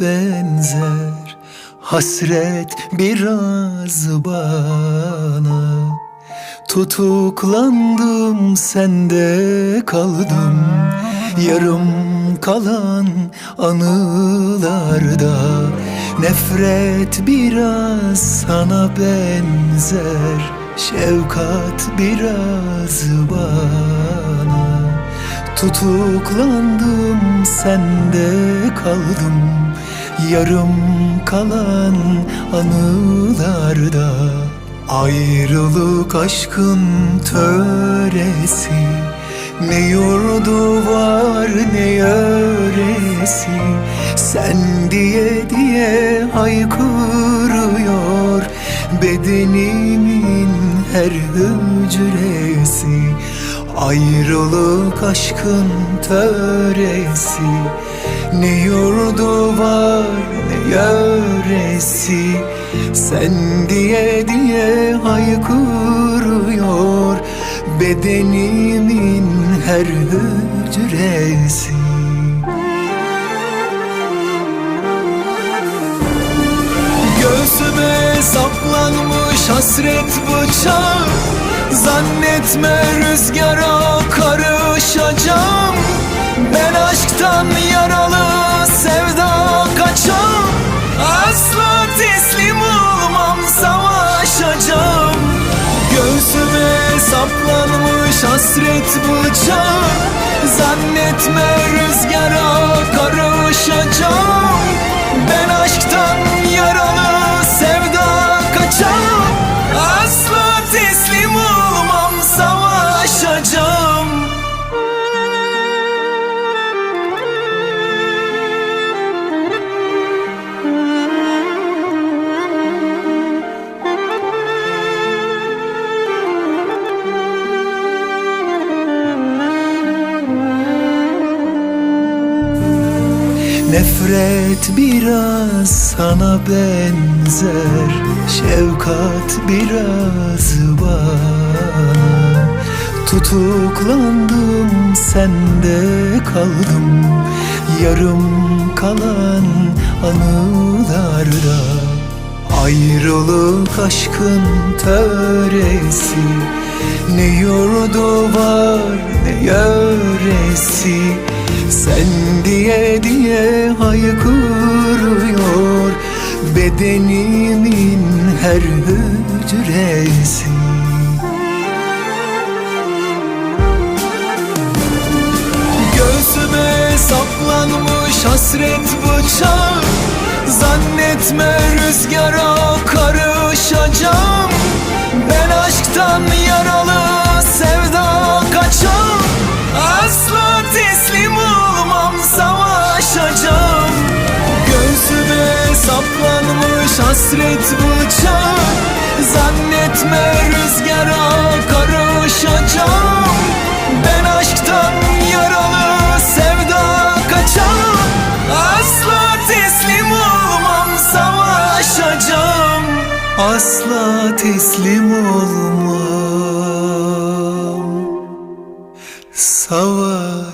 benzer Hasret biraz bana. Tutuklandım sende kaldım. Yarım kalan anılarda Nefret biraz sana benzer. Şefkat biraz bana Tutuklandım sende kaldım. Yarım kalan anılarda Ayrılık aşkın töresi. Ne yurdu var ne yöresi. Sen diye diye haykırıyor Bedenimin her hücresi Ayrılık aşkın töresi Ne yurdu var ne yöresi. Sen diye diye haykırıyor Bedenimin her hücresi. Göğsüme saplanmış hasret bıçağı Zannetme rüzgara karışacağım. Ben aşktan yaralı sevda kaçam Asla teslim olmam savaşacağım. Göğsüme saplanmış hasret bıçağı Zannetme rüzgara Nefret biraz sana benzer Şefkat biraz bana Tutuklandım sende kaldım. Yarım kalan anılarda Ayrılık aşkın töresi. Ne yurdu var ne yöresi. Sen diye diye haykırıyor. Bedenimin her hücresi. Göğsüme saplanmış hasret bıçağı. Zannetme rüzgara hasret bıçağı. Zannetme rüzgara karışacağım. Ben aşktan yaralı sevda kaçam Asla teslim olmam savaşacağım. Asla teslim olmam Savaşacağım